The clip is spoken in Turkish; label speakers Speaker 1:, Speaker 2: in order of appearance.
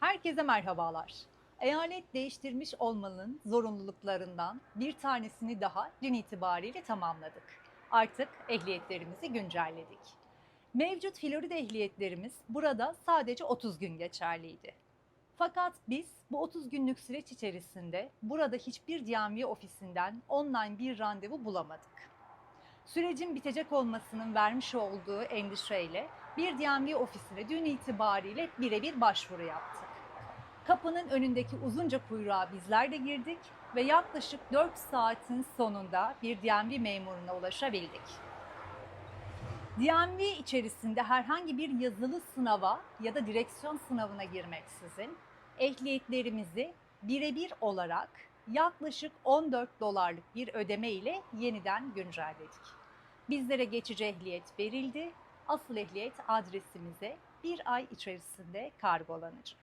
Speaker 1: Herkese merhabalar. Eyalet değiştirmiş olmanın zorunluluklarından bir tanesini daha dün itibariyle tamamladık. Artık ehliyetlerimizi güncelledik. Mevcut Florida ehliyetlerimiz burada sadece 30 gün geçerliydi. Fakat biz bu 30 günlük süreç içerisinde burada hiçbir DMV ofisinden online bir randevu bulamadık. Sürecin bitecek olmasının vermiş olduğu endişeyle bir DMV ofisine dün itibariyle birebir başvuru yaptık. Kapının önündeki uzunca kuyruğa bizler de girdik ve yaklaşık 4 saatin sonunda bir DMV memuruna ulaşabildik. DMV içerisinde herhangi bir yazılı sınava ya da direksiyon sınavına girmeksizin ehliyetlerimizi birebir olarak yaklaşık 14 dolarlık bir ödeme ile yeniden güncelledik. Bizlere geçici ehliyet verildi. Asıl ehliyet adresimize bir ay içerisinde kargolanacak.